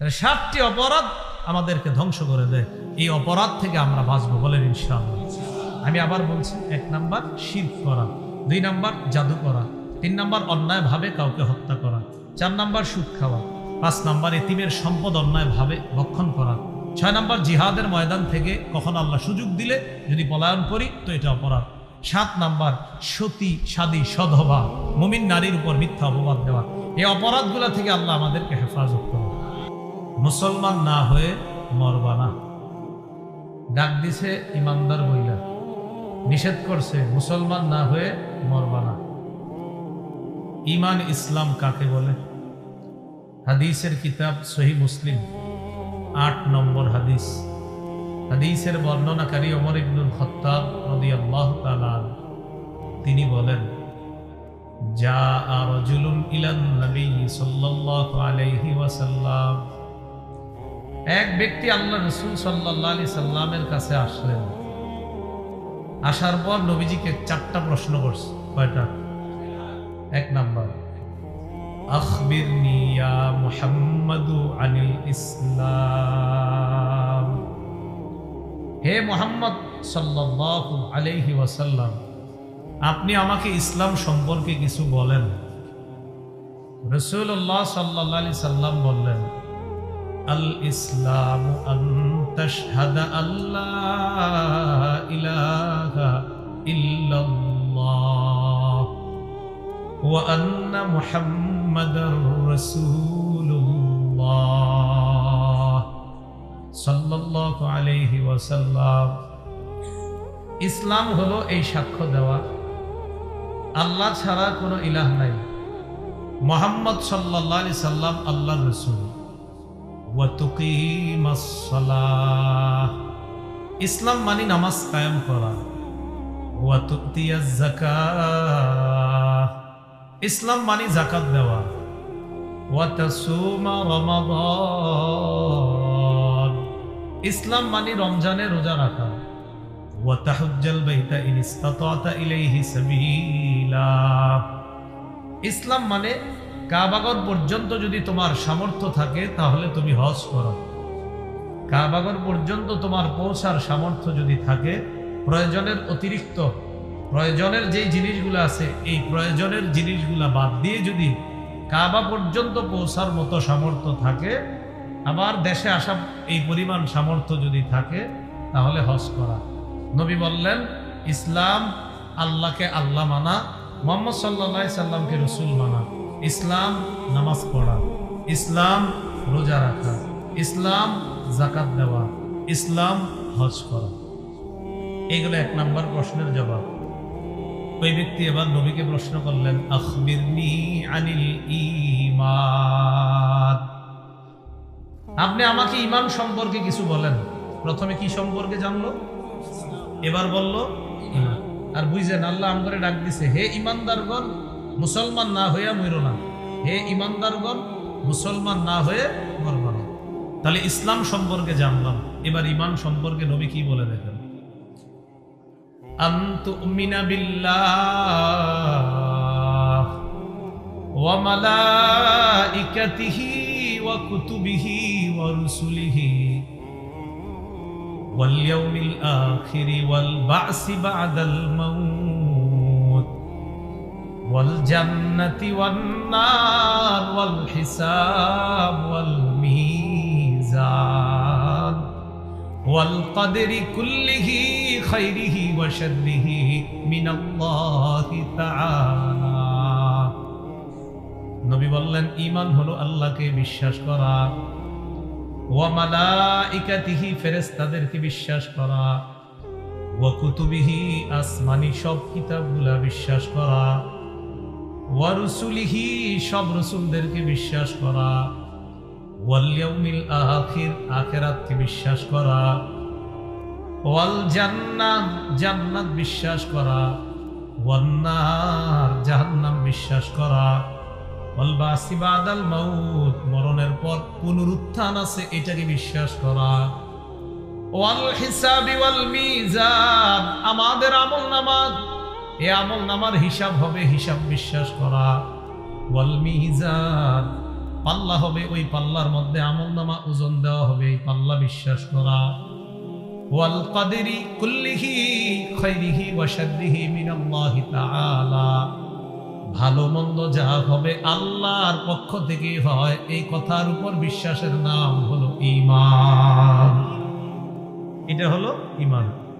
সাতটি অপরাধ আমাদেরকে ধ্বংস করে দেয়। এই অপরাধ থেকে আমরা বাঁচবো বলেন ইনশাআল্লাহ। আমি আবার বলছি, এক নাম্বার শির করা, দুই নাম্বার জাদু করা, তিন নাম্বার অন্যায়ভাবে কাউকে হত্যা করা, চার নাম্বার সুদ খাওয়া, পাঁচ নাম্বার এতিমের সম্পদ অন্যায়ভাবে ভক্ষণ করা, ছয় নাম্বার জিহাদের ময়দান থেকে কখন আল্লাহ সুযোগ দিলে যদি পলায়ন করি, তো এটা অপরাধ। সাত নাম্বার সতী, সাদী সধবা মুমিন নারীর উপর মিথ্যা অপবাদ দেওয়া। এই অপরাধগুলো থেকে আল্লাহ আমাদেরকে হেফাজত করে মুসলমান না হয়ে মরবা না। ডাক দিছে ইমানদার মহিলা। নিষেধ করছে মুসলমান না হয়ে মরবা না। ইমান ইসলাম কাকে বলে? হাদিসের কিতাব সহি মুসলিম আট নম্বর হাদিস। হাদিসের বর্ণনাকারী অমর ইবনুল খত্তাব রাদিয়াল্লাহু তাআলা আনহু, তিনি বলেন যা আর রজুলুন ইলান নবী সাল্লাল্লাহু আলাইহি ওয়াসাল্লাম এক ব্যক্তি আল্লাহ রসুল সাল্লাহ আলি সাল্লামের কাছে আসলেন। আসার পর নবীজিকে চারটা প্রশ্ন করছে। কয়টা? এক নাম্বার, আখবিরনি ইয়া মুহাম্মাদু ইসলাম। হে মোহাম্মদ সাল্লাল্লাহু আলাইহি ওয়াসাল্লাম, আপনি আমাকে ইসলাম সম্পর্কে কিছু বলেন। রসুল্লাহ সাল্লাহ আলি সাল্লাম বললেন আল ইসলাম আন তাশহাদা আল্লাহ আন্না মুহাম্মাদার রাসূলুল্লাহ। সাল্লাল্লাহু আলাইহি ওয়াসাল্লাম। ইসলাম হলো এই সাক্ষ্য দেওয়া। আল্লাহ ছাড়া কোনো ইলাহ নাই। মোহাম্মদ সাল্লাহ আলি সাল্লাম আল্লাহ রসুল। ইসলাম মানি নামাজ কায়েম করা। ইসলাম মানি জাকাত দেওয়া। ইসলাম মানি রমজানে রোজা রাখা। ইসলাম মানে কাবাগর পর্যন্ত যদি তোমার সামর্থ্য থাকে, তাহলে তুমি হজ করো। কাবাগর পর্যন্ত তোমার পৌঁছার সামর্থ্য যদি থাকে, প্রয়োজনের অতিরিক্ত, প্রয়োজনের যেই জিনিসগুলো আছে, এই প্রয়োজনের জিনিসগুলা বাদ দিয়ে যদি কাবা পর্যন্ত পৌঁছার মতো সামর্থ্য থাকে, আবার দেশে আসা এই পরিমাণ সামর্থ্য যদি থাকে, তাহলে হজ করা। নবী বললেন, ইসলাম আল্লাহকে আল্লাহ মানা, মোহাম্মদ সাল্লা সাল্লামকে রসুল মানা। ইসলাম নামাজ পড়া, ইসলাম রোজা রাখা, ইসলাম জাকাত দেওয়া, ইসলাম হজ করা। এইগুলো এক নম্বর প্রশ্নের জবাব। ওই ব্যক্তি এবার নবীকে প্রশ্ন করলেন, আখবিরনি আনিল আপনি আমাকে ইমান সম্পর্কে কিছু বলেন। প্রথমে কি সম্পর্কে জানলো? এবার বলল আর বুঝছেন আল্লাহ আমগরে ডাক দিছে, হে ইমানদারগণ মুসলমান না হইয়া মইর না হে ইমানদারগণ মুসলমান না হয়ে মরব না তাহলে ইসলাম সম্পর্কে জানলাম এবার ইমান সম্পর্কে নবী কি বলে দেখেন আন্তুমিনা বিল্লাহ ওয়া মালাইকাতিহি ওয়া কুতুবিহি ওয়া রুসুলিহি واليوم الآخر والبعث بعد الموت والجنة والنار والحساب والميزان والقدر كله خيره وشره من الله تعالى নবী বললেন ঈমান হলো আল্লাহকে বিশ্বাস করা ওয়ামালাইকাতিহি ফেরেশতাদেরকে বিশ্বাস করা ওয়া কুতুবিহি আসমানি সব কিতাবগুলা বিশ্বাস করা ওয়া রুসুলিহি সব রসুলদেরকে বিশ্বাস করা। ওয়াল ইয়াউমিল আখির, আখিরাতকে বিশ্বাস করা। ওয়াল জান্নাহ জান্নাত বিশ্বাস করা। ওয়ান নার জাহান্নাম বিশ্বাস করা। মাউত, মরণের পর পুনরুত্থান আছে, এটাকে বিশ্বাস করা। ওয়াল হিসাবি ওয়াল মিজান আমাদের আমল নামাজ এ আমল নামার হিসাব হবে, হিসাব বিশ্বাস করা। ওয়াল পাল্লা হবে, ওই পাল্লার মধ্যে আমল নামা ওজন দেওয়া হবে, এই পাল্লা বিশ্বাস করা। ওয়াল কাদেরি কুল্লিহি খাইরিহি ওয়া শাররিহি মিনাল্লাহি তাআলা। ভালো মন্দ যা হবে আল্লাহর পক্ষ থেকে হয়, এই কথার উপর বিশ্বাসের নাম হলো ঈমান। এটা হলো ঈমান।